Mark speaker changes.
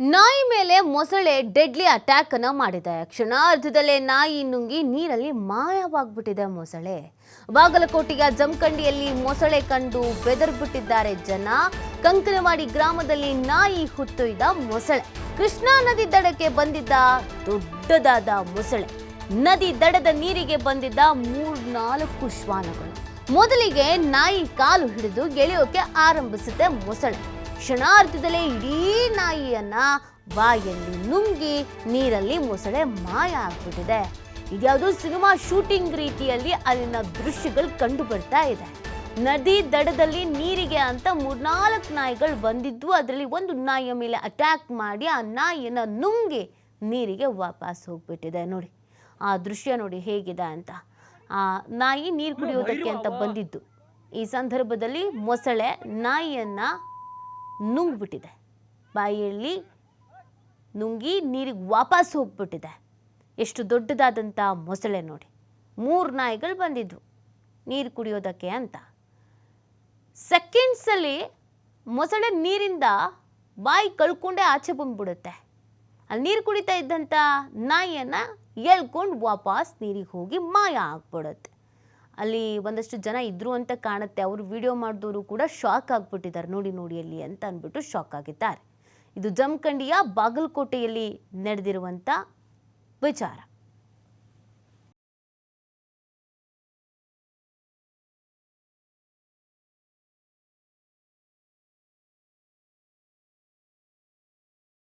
Speaker 1: ನಾಯಿ ಮೇಲೆ ಮೊಸಳೆ ಡೆಡ್ಲಿ ಅಟ್ಯಾಕ್ ಅನ್ನ ಮಾಡಿದೆ. ಕ್ಷಣಾರ್ಧದಲ್ಲೇ ನಾಯಿ ನುಂಗಿ ನೀರಲ್ಲಿ ಮಾಯವಾಗ್ಬಿಟ್ಟಿದೆ ಮೊಸಳೆ. ಬಾಗಲಕೋಟೆಯ ಜಮಖಂಡಿಯಲ್ಲಿ ಮೊಸಳೆ ಕಂಡು ಬೆದರ್ಬಿಟ್ಟಿದ್ದಾರೆ ಜನ. ಕಂಕನವಾಡಿ ಗ್ರಾಮದಲ್ಲಿ ನಾಯಿ ಹುಟ್ಟೊಯ್ದ ಮೊಸಳೆ. ಕೃಷ್ಣಾ ನದಿ ದಡಕ್ಕೆ ಬಂದಿದ್ದ ದೊಡ್ಡದಾದ ಮೊಸಳೆ. ನದಿ ದಡದ ನೀರಿಗೆ ಬಂದಿದ್ದ ಮೂರ್ನಾಲ್ಕು ಶ್ವಾನಗಳು. ಮೊದಲಿಗೆ ನಾಯಿ ಕಾಲು ಹಿಡಿದು ಗೆಳೆಯೋಕೆ ಆರಂಭಿಸುತ್ತೆ ಮೊಸಳೆ. ಕ್ಷಣಾರ್ಧದಲ್ಲೇ ಇಡೀ ನಾಯಿಯನ್ನ ಬಾಯಲ್ಲಿ ನುಂಗಿ ನೀರಲ್ಲಿ ಮೊಸಳೆ ಮಾಯ ಆಗ್ಬಿಟ್ಟಿದೆ. ಇದ್ಯಾವುದೋ ಸಿನಿಮಾ ಶೂಟಿಂಗ್ ರೀತಿಯಲ್ಲಿ ಅಲ್ಲಿನ ದೃಶ್ಯಗಳು ಕಂಡು ಬರ್ತಾ ಇದೆ. ನದಿ ದಡದಲ್ಲಿ ನೀರಿಗೆ ಅಂತ ಮೂರ್ನಾಲ್ಕು ನಾಯಿಗಳು ಬಂದಿದ್ದು, ಅದರಲ್ಲಿ ಒಂದು ನಾಯಿಯ ಮೇಲೆ ಅಟ್ಯಾಕ್ ಮಾಡಿ ಆ ನಾಯಿಯನ್ನು ನುಂಗಿ ನೀರಿಗೆ ವಾಪಸ್ ಹೋಗ್ಬಿಟ್ಟಿದೆ ನೋಡಿ. ಆ ದೃಶ್ಯ ನೋಡಿ ಹೇಗಿದೆ ಅಂತ. ನಾಯಿ ನೀರು ಕುಡಿಯೋದಕ್ಕೆ ಅಂತ ಬಂದಿದ್ದು. ಈ ಸಂದರ್ಭದಲ್ಲಿ ಮೊಸಳೆ ನಾಯಿಯನ್ನ ನುಂಗ್ಬಿಟ್ಟಿದೆ. ಬಾಯಿಯಲ್ಲಿ ನುಂಗಿ ನೀರಿಗೆ ವಾಪಸ್ ಹೋಗ್ಬಿಟ್ಟಿದೆ. ಎಷ್ಟು ದೊಡ್ಡದಾದಂಥ ಮೊಸಳೆ ನೋಡಿ. ಮೂರು ನಾಯಿಗಳು ಬಂದಿದ್ವು ನೀರು ಕುಡಿಯೋದಕ್ಕೆ ಅಂತ. ಸೆಕೆಂಡ್ಸಲ್ಲಿ ಮೊಸಳೆ ನೀರಿಂದ ಬಾಯಿ ಕಳ್ಕೊಂಡೇ ಆಚೆ ಬಂದ್ಬಿಡುತ್ತೆ. ಅಲ್ಲಿ ನೀರು ಕುಡಿತಾ ಇದ್ದಂಥ ನಾಯಿಯನ್ನು ಎಳ್ಕೊಂಡು ವಾಪಸ್ ನೀರಿಗೆ ಹೋಗಿ ಮಾಯ ಆಗ್ಬಿಡುತ್ತೆ. ಅಲ್ಲಿ ಒಂದಷ್ಟು ಜನ ಇದ್ರು ಅಂತ ಕಾಣುತ್ತೆ. ಅವರು ವಿಡಿಯೋ ಮಾಡಿದವರು ಕೂಡ ಶಾಕ್ ಆಗಿಬಿಟ್ಟಿದ್ದಾರೆ. ನೋಡಿ ನೋಡಿ ಅಲ್ಲಿ ಅಂತ ಅಂದ್ಬಿಟ್ಟು ಶಾಕ್ ಆಗಿದ್ದಾರೆ. ಇದು ಜಮಖಂಡಿಯ ಬಾಗಲಕೋಟೆಯಲ್ಲಿ ನಡೆದಿರುವಂಥ ವಿಚಾರ.